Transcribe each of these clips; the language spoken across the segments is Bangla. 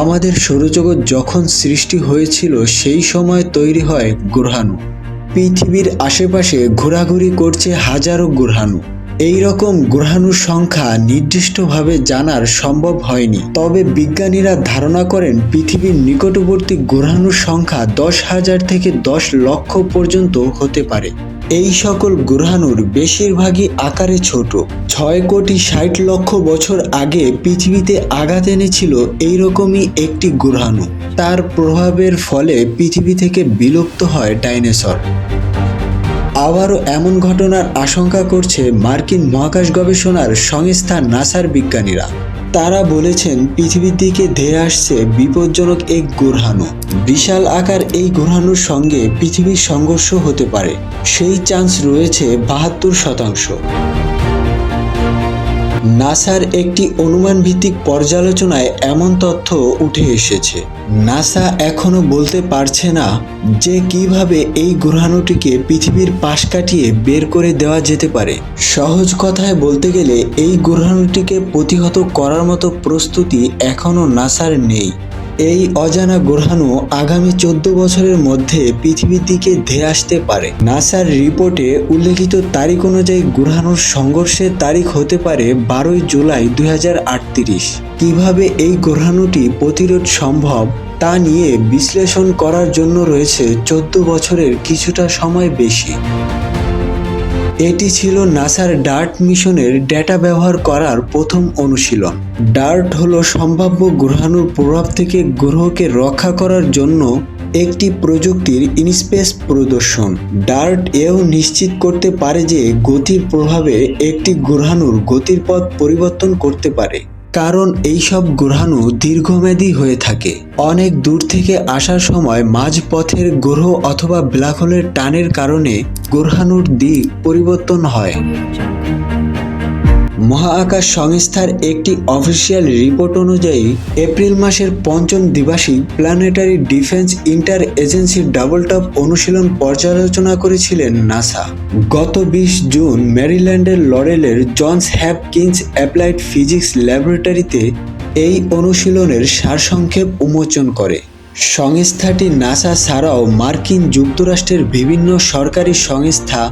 আমাদের সৌরজগৎ যখন সৃষ্টি হয়েছিল, সেই সময় তৈরি হয় গ্রহাণু। পৃথিবীর আশেপাশে ঘোরাঘুরি করছে হাজারো গ্রহাণু। এই রকম গ্রহাণুর সংখ্যা নির্দিষ্টভাবে জানার সম্ভব হয়নি। তবে বিজ্ঞানীরা ধারণা করেন, পৃথিবীর নিকটবর্তী গ্রহাণুর সংখ্যা দশ হাজার থেকে দশ লক্ষ পর্যন্ত হতে পারে। এই সকল গ্রহাণুর বেশিরভাগই আকারে ছোট। ছয় কোটি ষাট লক্ষ বছর আগে পৃথিবীতে আঘাত এনেছিল এইরকমই একটি গ্রহাণু তার প্রভাবের ফলে পৃথিবী থেকে বিলুপ্ত হয় ডাইনোসর। আবারও এমন ঘটনার আশঙ্কা করছে মার্কিন মহাকাশ গবেষণার সংস্থা নাসার বিজ্ঞানীরা। তারা বলেছেন, পৃথিবীর দিকে ধেয়ে আসছে বিপজ্জনক এক গ্রহাণু বিশাল আকার এই গ্রহাণুর সঙ্গে পৃথিবীর সংঘর্ষ হতে পারে। সেই চান্স রয়েছে বাহাত্তর শতাংশ। নাসার একটি অনুমান ভিত্তিক পর্যালোচনায় এমন তথ্য উঠে এসেছে। নাসা এখনও বলতে পারছে না যে কীভাবে এই গ্রহাণুটিকে পৃথিবীর পাশ কাটিয়ে বের করে দেওয়া যেতে পারে। সহজ কথায় বলতে গেলে এই গ্রহাণুটিকে প্রতিহত করার মতো প্রস্তুতি এখনও নাসার নেই। এই অজানা গ্রহাণু আগামী চোদ্দ বছরের মধ্যে পৃথিবীর দিকে ধেয়ে আসতে পারে। নাসার রিপোর্টে উল্লেখিত তারিখ অনুযায়ী গ্রহাণুর সংঘর্ষের তারিখ হতে পারে বারোই জুলাই দুই কীভাবে এই গ্রহাণুটি প্রতিরোধ সম্ভব তা নিয়ে বিশ্লেষণ করার জন্য রয়েছে চোদ্দ বছরের কিছুটা সময় বেশি। এটি ছিল নাসার ডার্ট মিশনের ডেটা ব্যবহার করার প্রথম অনুশীলন। ডার্ট হলো সম্ভাব্য গ্রহাণুর প্রভাব থেকে গ্রহকে রক্ষা করার জন্য একটি প্রযুক্তির ইনস্পেস প্রদর্শন। ডার্ট এও নিশ্চিত করতে পারে যে গতির প্রভাবে একটি গ্রহাণুর গতির পথ পরিবর্তন করতে পারে। কারণ এইসব গ্রহাণু দীর্ঘমেয়াদী হয়ে থাকে। অনেক দূর থেকে আসার সময় মাঝপথের গ্রহ অথবা ব্ল্যাক হোলের টানের কারণে গ্রহাণুর দিক পরিবর্তন হয়। মহাকাশ সংস্থার একটি অফিসিয়াল রিপোর্ট অনুযায়ী, এপ্রিল মাসের পঞ্চম দ্বিবার্ষিক planetary defence inter agency tabletop অনুশীলন পর্যালোচনা করেছিলেন নাসা। গত বিশ জুন ম্যারিল্যান্ডের লরেলের জনস হ্যাপকিন্স অ্যাপ্লাইড ফিজিক্স ল্যাবরেটরিতে এই অনুশীলনের সারসংক্ষেপ উন্মোচন করে। সংস্থাটি নাসা ছাড়াও মার্কিন যুক্তরাষ্ট্রের বিভিন্ন সরকারি সংস্থা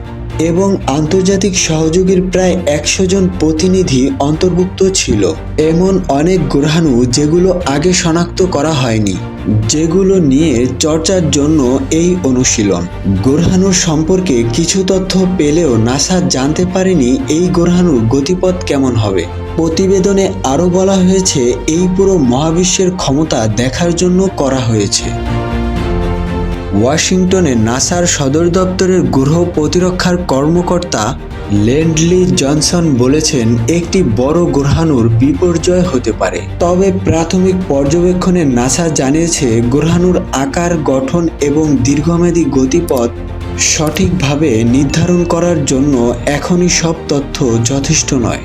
এবং আন্তর্জাতিক সহযোগীর প্রায় একশো জন প্রতিনিধি অন্তর্ভুক্ত ছিল। এমন অনেক গ্রহাণু যেগুলো আগে শনাক্ত করা হয়নি, যেগুলো নিয়ে চর্চার জন্য এই অনুশীলন। গ্রহাণুর সম্পর্কে কিছু তথ্য পেলেও নাসা জানতে পারেনি এই গ্রহাণুর গতিপথ কেমন হবে। প্রতিবেদনে আরও বলা হয়েছে, এই পুরো মহাবিশ্বের ক্ষমতা দেখার জন্য করা হয়েছে। ওয়াশিংটনে নাসার সদর দপ্তরের গ্রহ প্রতিরক্ষার কর্মকর্তা লেন্ডলি জনসন বলেছেন, একটি বড় গ্রহাণুর বিপর্যয় হতে পারে। তবে প্রাথমিক পর্যবেক্ষণে নাসা জানিয়েছে, গ্রহাণুর আকার, গঠন এবং দীর্ঘমেয়াদী গতিপথ সঠিকভাবে নির্ধারণ করার জন্য এখনই সব তথ্য যথেষ্ট নয়।